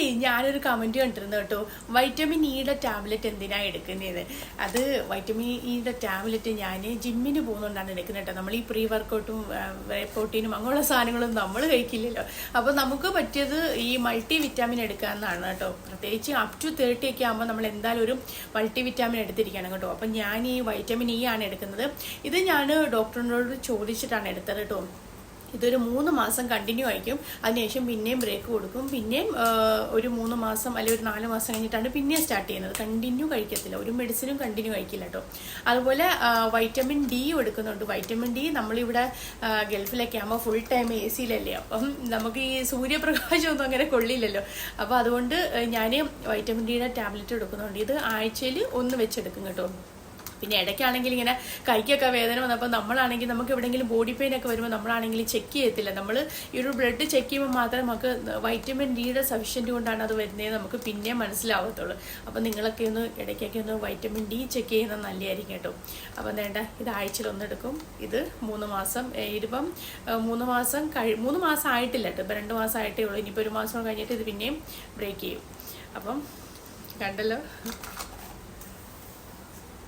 ഏയ് ഞാനൊരു കമന്റ് കണ്ടിരുന്നു കേട്ടോ. വൈറ്റമിൻ ഇയുടെ ടാബ്ലറ്റ് എന്തിനാ എടുക്കുന്നത്? അത് വൈറ്റമിൻ ഇയുടെ ടാബ്ലറ്റ് ഞാൻ ജിമ്മിന് പോകുന്നുണ്ടാണ് എടുക്കുന്നത് കേട്ടോ. നമ്മൾ ഈ പ്രീ വർക്കൗട്ടും പ്രോട്ടീനും അങ്ങനെയുള്ള സാധനങ്ങളും നമ്മൾ കഴിക്കില്ലല്ലോ. അപ്പോൾ നമുക്ക് പറ്റിയത് ഈ മൾട്ടി വിറ്റാമിൻ എടുക്കാമെന്നാണ് കേട്ടോ. പ്രത്യേകിച്ച് അപ് ടു തേർട്ടി ഒക്കെ ആകുമ്പോൾ നമ്മൾ എന്തായാലും ഒരു മൾട്ടി വിറ്റാമിൻ എടുത്തിരിക്കണം കേട്ടോ. അപ്പം ഞാൻ ഈ വൈറ്റമിൻ ഇ ആണ് എടുക്കുന്നത്. ഇത് ഞാൻ ഡോക്ടറിനോട് ചോദിച്ചിട്ടാണ് എടുത്തത് കേട്ടോ. ഇതൊരു മൂന്ന് മാസം കണ്ടിന്യൂ ആയിരിക്കും. അതിനുശേഷം പിന്നെയും ബ്രേക്ക് കൊടുക്കും. പിന്നെയും ഒരു മൂന്ന് മാസം അല്ലെങ്കിൽ ഒരു നാല് മാസം കഴിഞ്ഞിട്ടാണ് പിന്നെയും സ്റ്റാർട്ട് ചെയ്യുന്നത്. കണ്ടിന്യൂ കഴിക്കത്തില്ല. ഒരു മെഡിസിനും കണ്ടിന്യൂ കഴിക്കില്ല കേട്ടോ. അതുപോലെ വൈറ്റമിൻ ഡി എടുക്കുന്നുണ്ട്. വൈറ്റമിൻ ഡി നമ്മളിവിടെ ഗൾഫിലൊക്കെ ആകുമ്പോൾ ഫുൾ ടൈം എ സിയിലല്ലേ അപ്പം നമുക്ക് ഈ സൂര്യപ്രകാശമൊന്നും അങ്ങനെ കൊള്ളില്ലല്ലോ. അപ്പോൾ അതുകൊണ്ട് ഞാൻ വൈറ്റമിൻ ഡിയുടെ ടാബ്ലറ്റ് എടുക്കുന്നുണ്ട്. ഇത് ആഴ്ചയിൽ ഒന്ന് വെച്ചെടുക്കും കേട്ടോ. പിന്നെ ഇടയ്ക്കാണെങ്കിൽ ഇങ്ങനെ കൈക്കൊക്കെ വേദന വന്നപ്പോൾ നമ്മളാണെങ്കിൽ നമുക്ക് എവിടെയെങ്കിലും ബോഡി പെയിൻ ഒക്കെ വരുമ്പോൾ നമ്മളാണെങ്കിൽ ചെക്ക് ചെയ്യത്തില്ല. നമ്മൾ ഈ ഒരു ബ്ലഡ് ചെക്ക് ചെയ്യുമ്പോൾ മാത്രമേ നമുക്ക് വൈറ്റമിൻ ഡിയുടെ സഫിഷ്യന്റ് കൊണ്ടാണ് അത് വരുന്നത് നമുക്ക് പിന്നെ മനസ്സിലാവത്തുള്ളൂ. അപ്പോൾ നിങ്ങളൊക്കെ ഒന്ന് ഇടയ്ക്കൊക്കെ ഒന്ന് വൈറ്റമിൻ ഡി ചെക്ക് ചെയ്യുന്നത് നല്ലതായിരിക്കും കേട്ടോ. അപ്പോൾ വേണ്ട ഇത് ആഴ്ചയിൽ ഒന്നെടുക്കും ഇത് മൂന്ന് മാസം ഇതിപ്പം മൂന്ന് മാസം കഴി മൂന്ന് മാസം ആയിട്ടില്ല കേട്ടോ. ഇപ്പം രണ്ട് മാസം ആയിട്ടേ ഉള്ളൂ. ഇനിയിപ്പോൾ ഒരു മാസം കഴിഞ്ഞിട്ട് ഇത് പിന്നെയും ബ്രേക്ക് ചെയ്യും. അപ്പം കണ്ടല്ലോ?